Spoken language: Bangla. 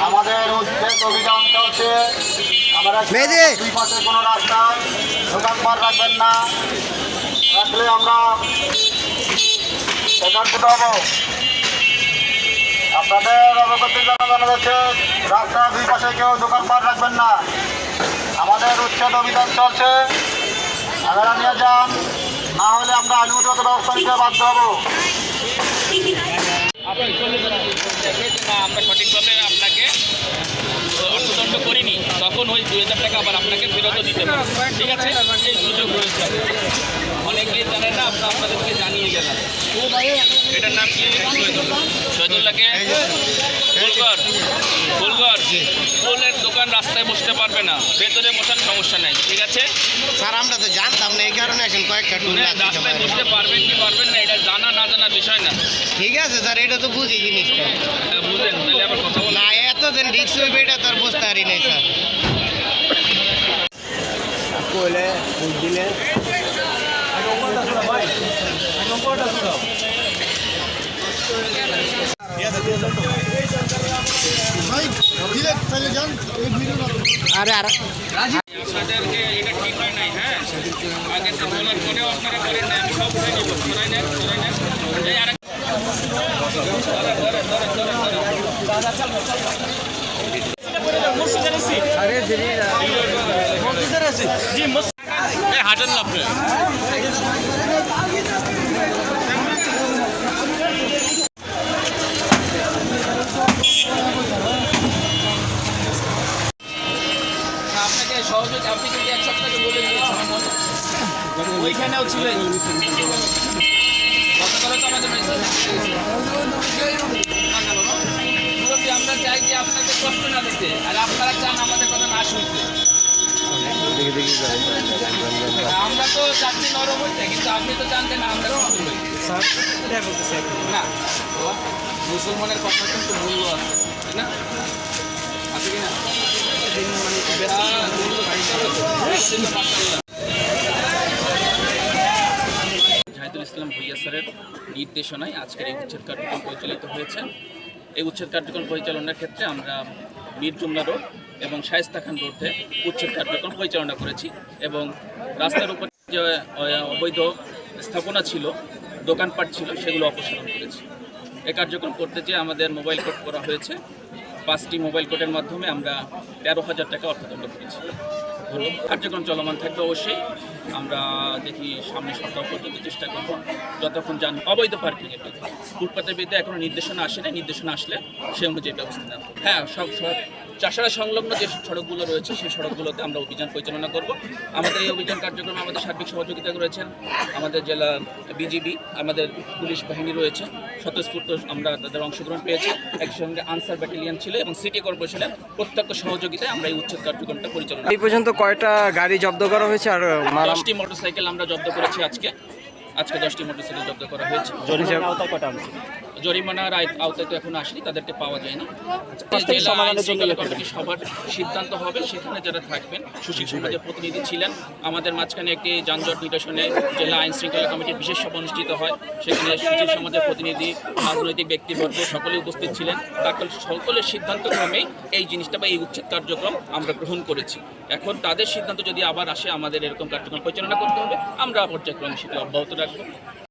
আমাদের উদ্বেগ অভিযান চলছে। আমরা! দুই পাশে কোনো রাস্তায় দোকানপাট রাখবেন না। রাখলে আমরা সেখান থেকে হব। আপনাদের অবগতি জানানো যাচ্ছে রাস্তার দুই পাশে কেউ দোকানপাট রাখবেন না। আমাদের উচ্ছেদ অভিযান চলছে। আপনারা নিয়ে যান না হলে আমরা আইনগত ব্যবস্থা নিতে বাধ্য হব। আমরা সঠিকভাবে আপনাকে অর্থদণ্ড করিনি, তখন ওই দুই হাজার টাকা আবার আপনাকে ফেরতও দিতে পারব ঠিক আছে? এই সুযোগ রয়েছে। অনেকেই জানে না, আমরা আপনাদেরকে জানিয়ে গেলাম এটার নাম কি? শহীদুল্লাহ শহীদুল্লাহকে ফুলগর ফুলগর ফুলের দোকান রাস্তায় বসতে পারবে না। ভেতরে বসার সমস্যা নেই। ঠিক আছে স্যার আমরা তো জানতাম না এই কারণে এখন কয়েকটা টুল হ্যাঁ, রাস্তায় বসতে পারবেন কি পারবেন না এটা জানা না জানার বিষয় না। ঠিক আছে স্যার এটা তো বুঝি জিনিসটা। হ্যাঁ, বুঝলেন তাহলে আবার কথা বলেন। না এতদিন রিক্স হইবে এটা তো আর বুঝতে পারি নাই স্যার। কোলে দিলে। আরে আর। হাঁটেন না আপনি আপনাকে সহযোগী আপনি কিন্তু এক সপ্তাহে বলে দিয়েছেন ওইখানেও ছিলেন। গতকালও তো আমাদের আমরা চাই যে আপনাদের কষ্ট না দিতে আর আপনারা চান আমাদের কথা না শুনতে। আমরা তো চাচ্ছি নরম হইতে কিন্তু আপনি তো জানতেন না আমরা না। মুসলমানের কথা কিন্তু মূল্য আছে তাই না? আছে কি না? নির্দেশনায় আজকের এই উচ্ছেদ কার্যক্রম পরিচালিত হয়েছে। এই উচ্ছেদ কার্যক্রম পরিচালনার ক্ষেত্রে আমরা মীর জুমলা রোড এবং শায়স্তা খান রোডে উচ্ছেদ কার্যক্রম পরিচালনা করেছি এবং রাস্তার উপর যে অবৈধ স্থাপনা ছিল, দোকানপাট ছিল, সেগুলো অপসারণ করেছি। এ কার্যক্রম করতে যেয়ে আমাদের মোবাইল কোড করা হয়েছে। পাঁচটি মোবাইল কোর্টের মাধ্যমে আমরা তেরো হাজার টাকা অর্থদণ্ড করেছি। কার্যক্রম চলমান থাকবে অবশ্যই। আমরা দেখি সামনে সপ্তাহ পর্যন্ত চেষ্টা করব। যতক্ষণ যান অবৈধ পার্কিংয়ের ফুটপাতের বিরুদ্ধে এখনও নির্দেশনা আসেনি নির্দেশনা আসলে সে অনুযায়ী ব্যবস্থা নেওয়া। হ্যাঁ সব সব চাষারা সংলগ্ন যে সড়কগুলো রয়েছে সেই সড়কগুলোতে আমরা অভিযান পরিচালনা করব। আমাদের এই অভিযান কার্যক্রমে আমাদের সার্বিক সহযোগিতা রয়েছেন আমাদের জেলা বিজিবি আমাদের পুলিশ বাহিনী রয়েছে। স্বতঃস্ফূর্ত আমরা তাদের অংশগ্রহণ পেয়েছি। একসঙ্গে আনসার ব্যাটালিয়ন ছিল এবং সিটি কর্পোরেশনের প্রত্যক্ষ সহযোগিতায় আমরা এই উচ্ছেদ কার্যক্রমটা পরিচালনা এই পর্যন্ত কয়টা গাড়ি জব্দ করা হয়েছে আর দশটি মোটরসাইকেল আমরা জব্দ করেছি আজকে। আজকে দশটি মোটরসাইকেল জব্দ করা হয়েছে। জরিমানার আয়- আওতায় তো এখনও আসেনি তাদেরকে পাওয়া যায় না কমিটি সবার সিদ্ধান্ত হবে সেখানে যারা থাকবেন সুশীল সমাজের প্রতিনিধি ছিলেন আমাদের মাঝখানে একটি যানজট নিরসনে জেলা আইন শৃঙ্খলা কমিটির বিশেষ সভা অনুষ্ঠিত হয় সেখানে সুশীল সমাজের প্রতিনিধি রাজনৈতিক ব্যক্তিবর্গ সকলে উপস্থিত ছিলেন। তারপর সকলের সিদ্ধান্ত ক্রমেই এই জিনিসটা বা এই উচ্ছেদ কার্যক্রম আমরা গ্রহণ করেছি। এখন তাদের সিদ্ধান্ত যদি আবার আসে আমাদের এরকম কার্যক্রম পরিচালনা করতে হবে আমরা পর্যায়ক্রমে সেটি অব্যাহত রাখব।